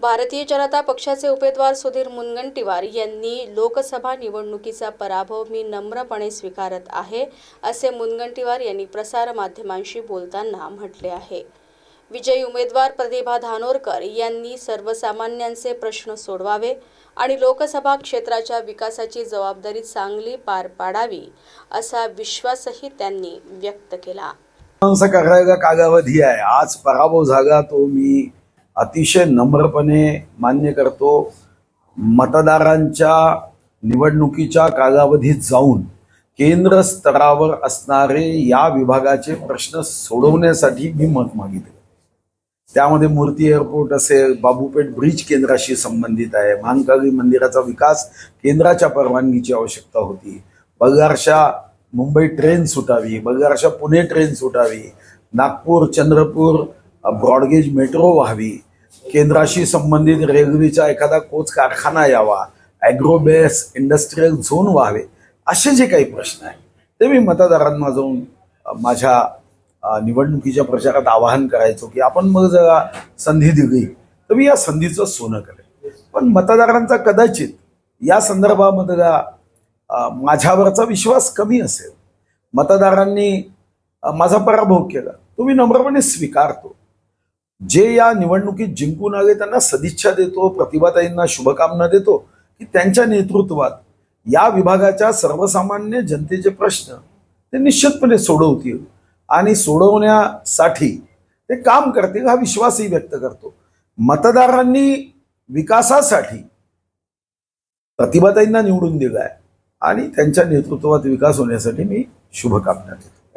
भारतीय जनता पक्षाचे उमेदवार सुधीर मुनगंटीवार यांनी लोकसभा निवडणुकीचा पराभव मी नम्रपणे स्वीकारत आहे असे मुनगंटीवार यांनी प्रसारमाध्यमांशी बोलताना म्हटले आहे. विजयी उमेदवार प्रतिभा धानोरकर यांनी सर्वसामान्यांचे प्रश्न सोडवावे आणि लोकसभा क्षेत्राच्या विकासाची जबाबदारी चांगली पार पाडावी असा विश्वासही त्यांनी व्यक्त केला. कागावधी आहे. आज पराभव झाला तो मी अतिशय नम्रपणे मान्य करतो. मतदारांच्या निवडणुकीच्या कालावधीत जाऊन केंद्र स्तरावर असणारे या विभागाचे प्रश्न सोडवण्यासाठी मी मत मागितले. त्यामध्ये मूर्ती एअरपोर्ट असेल बाबूपेठ ब्रिज केंद्राशी संबंधित आहे महाकाली मंदिराचा विकास केंद्राच्या परवानगीची आवश्यकता होती. बगारशा मुंबई ट्रेन सुटावी बगारशा Pune train सुटावी Nagpur Chandrapur broad gauge metro व्हावी. केंद्राशी संबंधित रेल्वेचा एखादा कोच कारखाना यावा. ॲग्रोबेस इंडस्ट्रीयल झोन व्हावे असे जे काही प्रश्न आहेत ते मी मतदारांना जाऊन माझ्या निवडणुकीच्या प्रचारात आवाहन करायचो की आपण मग जरा संधी दिली तर मी या संधीचं सोनं करेन. पण मतदारांचा कदाचित या संदर्भामध्ये माझ्यावरचा विश्वास कमी असेल. मतदारांनी माझा पराभव केला तो मी नम्रपणे स्वीकारतो. जे या निवडणुकीत जिंकून आले त्यांना सदिच्छा देतो प्रतिभाताईंना शुभकामना देतो की त्यांच्या नेतृत्वात या विभागाच्या सर्वसामान्य जनतेचे प्रश्न ते निश्चितपणे सोडवतील आणि सोडवण्यासाठी ते काम करतील हा विश्वासही व्यक्त करतो. मतदारांनी विकासासाठी प्रतिभाताईंना निवडून दिलाय आणि त्यांच्या नेतृत्वात विकास होण्यासाठी मी शुभकामना देतो.